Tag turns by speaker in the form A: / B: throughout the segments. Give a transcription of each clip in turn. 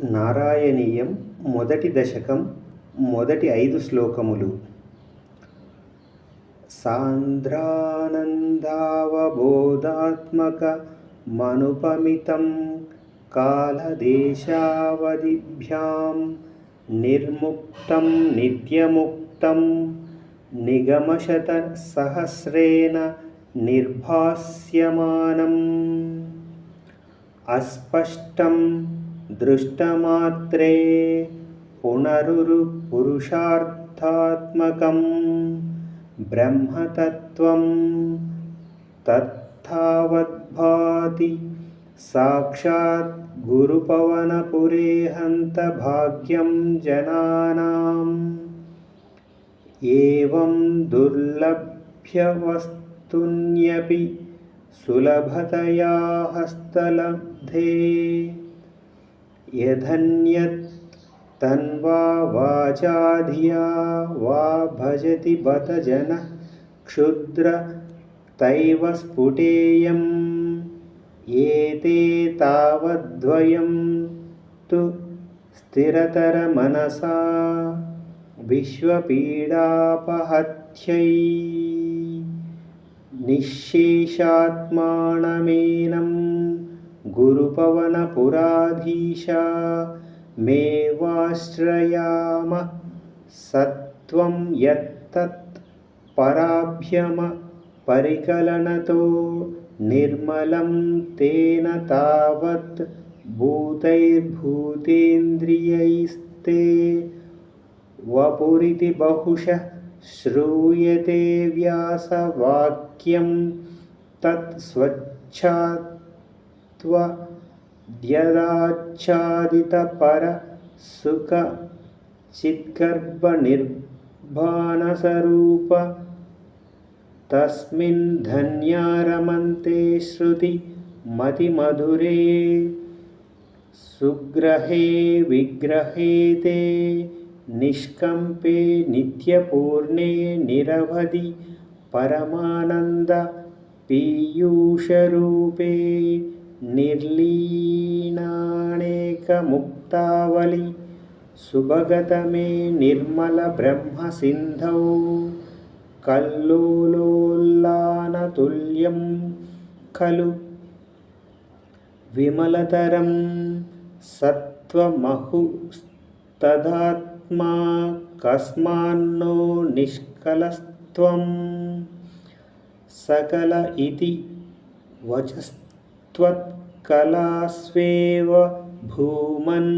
A: నారాయణీయం మొదటి దశకం మొదటి ఐదు శ్లోకములు. సాంద్రానందావబోధాత్మక మనుపమితం కాలదేశావధిభ్యాం నిర్ముక్తం నిత్యముక్తం నిగమశత సహస్రేణ నిర్భాస్యమానం. అస్పష్టం दृष्टमात्रे पुनरुपुरुषार्थात्मकं ब्रह्मतत्त्वं तत्थावद्भाति साक्षात् गुरुपवनपुरे हन्तभाग्यं जनानाम् एवं दुर्लभ्यवस्तुन्यपि सुलभतया हस्तलब्धे। यधन्यवा वाचा धिया वा भजति बत जनः क्षुद्रतैव स्फुटेयम्। एते तावद्वयं तु स्थिरतरमनसा विश्वपीडापहत्यै। निःशेषात्मानमेनम् गुरुपवनपुराधीशा। मे वाश्रयामः सत्वं यत्तत् पराभ्यमपरिकलनतो निर्मलं तेन तावत् भूतैर्भूतेन्द्रियैस्ते वपुरिति बहुशः श्रूयते व्यासवाक्यं तत् स्वच्छात् ధ్యరాచ్ఛాదితపర సుఖ चिद्गर्भनिर्भाणसरूप तस्मिन् धन्या रमन्ते श्रुति मतिमधुरे सुग्रहे विग्रहे ते निष्कम्पे नित्यपूर्णे निरवधि परमानन्दपीयूषरूपे నిరవధి పరమానంద పీయూషరూపే నిర్లీనానేకముక్తావళి సుభగతమే నిర్మలబ్రహ్మసింధౌ కల్లోలోల్లానతుల్యం ఖలు విమలతరం సత్వమహుస్తదాత్మా కస్మాన్నో నిష్కలస్త్వం त्वत्कलास्वेव भूमन्।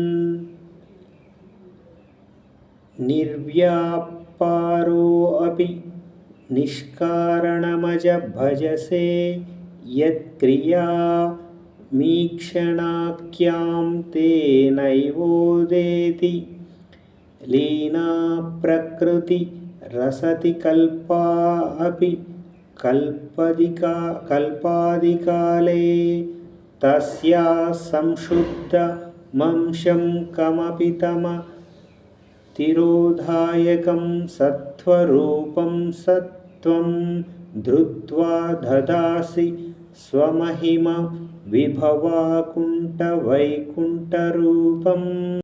A: निर्व्यापारोऽपि निष्कारणमज भजसे यत्क्रियामीक्षणाख्यां तेनैवोदेति कल्पा अपि కల్పదికా కల్పాదికాలే తస్యా సంశుద్ధమంశం కమపి తమ తిరోధాయకం సత్వరూపం సత్వం ధృత్వా దదాసి స్వమహిమ విభవాకుంఠ వైకుంఠరూపం